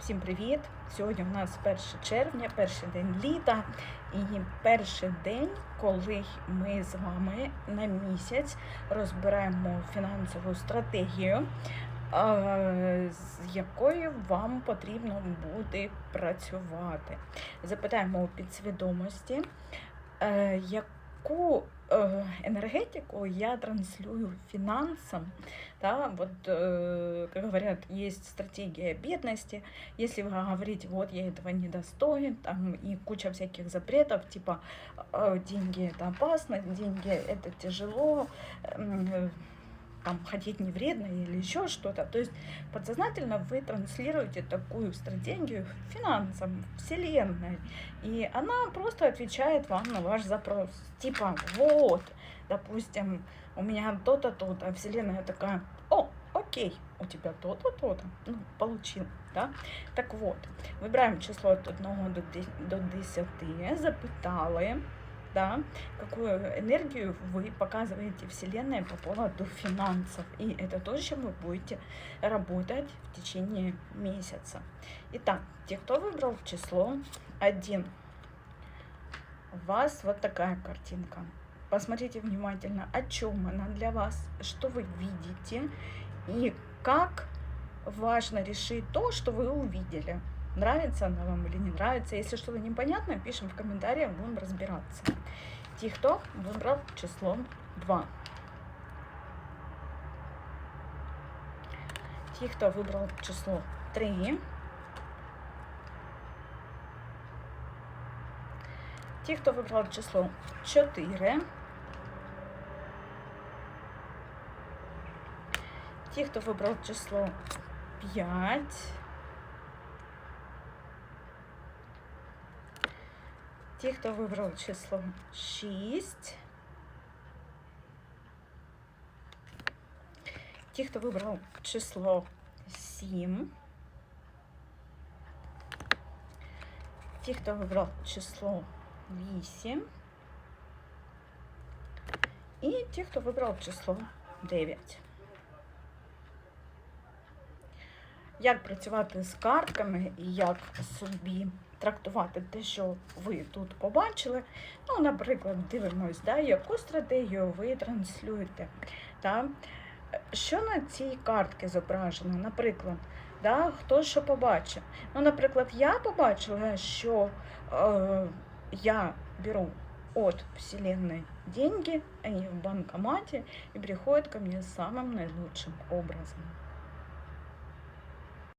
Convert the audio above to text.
Всім привіт! Сьогодні у нас 1 червня, перший день літа і перший день, коли ми з вами на місяць розбираємо фінансову стратегію, з якою вам потрібно буде працювати. Запитаємо у підсвідомості, е, яку е, енергетику я транслюю финансам, да, вот, э, как говорят, есть стратегия бедности, если вы говорите, вот я этого не достоин, там и куча всяких запретов, типа э, деньги это опасно, деньги это тяжело, э, там ходить не вредно или еще что-то. То есть подсознательно вы транслируете такую стратегию финансам, вселенной, и она просто отвечает вам на ваш запрос. Типа, вот, допустим, у меня то-то, то-то, а вселенная такая, о, окей, у тебя то-то, то-то, ну, получил, да? Так вот, выбираем число от 1 до 10, до 10 запитали, да, какую энергию вы показываете Вселенной по поводу финансов. И это то, с чем вы будете работать в течение месяца. Итак, те, кто выбрал число 1, у вас вот такая картинка. Посмотрите внимательно, о чем она для вас, что вы видите и как важно решить то, что вы увидели. Нравится она вам или не нравится. Если что-то непонятно, пишем в комментариях, будем разбираться. Те, кто выбрал число 2. Те, кто выбрал число 3. Те, кто выбрал число 4. Те, кто выбрал число 5. Те, кто выбрал число 6. Те, кто выбрал число 7. Те, кто выбрал число 8. И те, кто выбрал число 9. Як працювати з картками і як собі трактувати те, що ви тут побачили. Ну, наприклад, дивимось, да, яку стратегію ви транслюєте. Да? Що на цій картці зображено? Наприклад, да, хто що побачив? Ну, наприклад, я побачила, що е, я беру от Вселенной деньги, они в банкомате и приходят ко мне самым наилучшим образом.